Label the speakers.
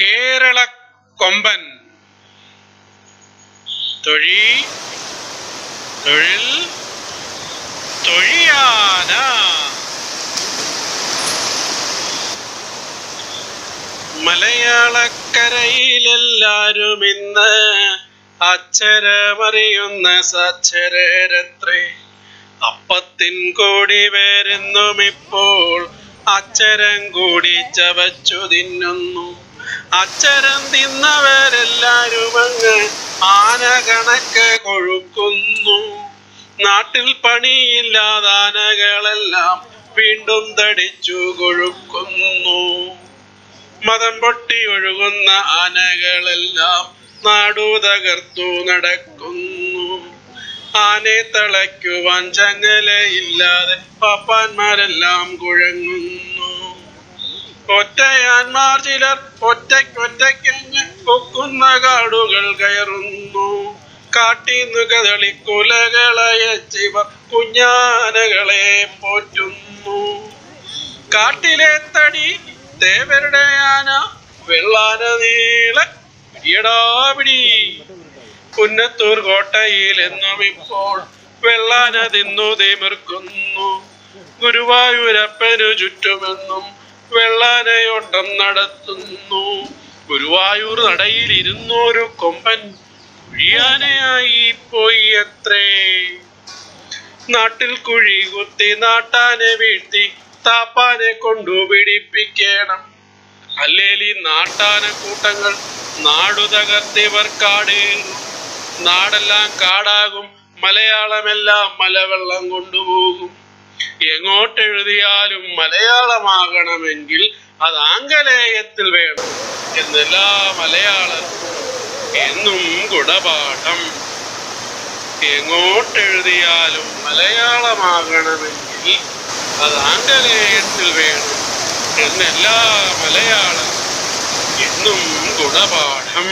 Speaker 1: കേരള കൊമ്പൻ. തൊഴി. തൊഴിൽ. തൊഴിയാന. മലയാളക്കരയിലെല്ലാരും ഇന്ന് അക്ഷരമറിയുന്ന സാക്ഷരരത്രേ അപ്പത്തിൻ കൂടി വരുന്നുമിപ്പോൾ അക്ഷരം കൂടി ചവച്ചു തിന്നുന്നു. അക്ഷരം തിന്നവരെല്ലാരും അങ്ങ് ആന കണക്ക് കൊഴുക്കുന്നു. നാട്ടിൽ പണിയില്ലാതെ ആനകളെല്ലാം വീണ്ടും തടിച്ചു കൊഴുക്കുന്നു. മതം പൊട്ടി ഒഴുകുന്ന ആനകളെല്ലാം നാടു തകർത്തു നടക്കുന്നു. ആനെ തളയ്ക്കുവാൻ ചങ്ങലയില്ലാതെ പാപ്പാന്മാരെല്ലാം കുഴങ്ങുന്നു. ഒറ്റയാന്മാർ ചിലർ ഒറ്റയ്ക്കൊറ്റയ്ക്കങ്ങ് പൊക്കുന്ന കാടുകൾ കയറുന്നു. കാട്ടിന്നു കദളി കുലകളയച്ചിവർ കുഞ്ഞാനകളെ പോറ്റുന്നു. കാട്ടിലെ തടി ദേവരുടെ ആന വെള്ളാന നീളെ പിടിയടാപിടി പുന്നത്തൂർ കോട്ടയിൽ എന്നും ഇപ്പോൾ വെള്ളാന തിന്നു തിമിർക്കുന്നു. ഗുരുവായൂരപ്പനു ചുറ്റുമെന്നും വെള്ളാനയോട്ടം നടത്തുന്നു. ഗുരുവായൂർ നടയിൽ ഇരുന്നൊരു കൊമ്പൻ കുഴിയാനയായി പോയി അത്രേ. നാട്ടിൽ കുഴി കുത്തി നാട്ടാനെ വീഴ്ത്തി താപ്പാനെ കൊണ്ടു പിടിപ്പിക്കണം. അല്ലേലി നാട്ടാന കൂട്ടങ്ങൾ നാടു തകർത്തിവർ കാടേറും. നാടെല്ലാം കാടാകും മലയാളമെല്ലാം മലവെള്ളം കൊണ്ടുപോകും. എങ്ങോട്ടെഴുതിയാലും മലയാളമാകണമെങ്കിൽ അത് ആംഗലേയത്തിൽ വേണം എന്നെല്ലാ മലയാള എന്നും ഗുണപാഠം. എങ്ങോട്ടെഴുതിയാലും മലയാളമാകണമെങ്കിൽ അത് ആംഗലേയത്തിൽ വേണം എന്നെല്ലാ മലയാള എന്നും ഗുണപാഠം.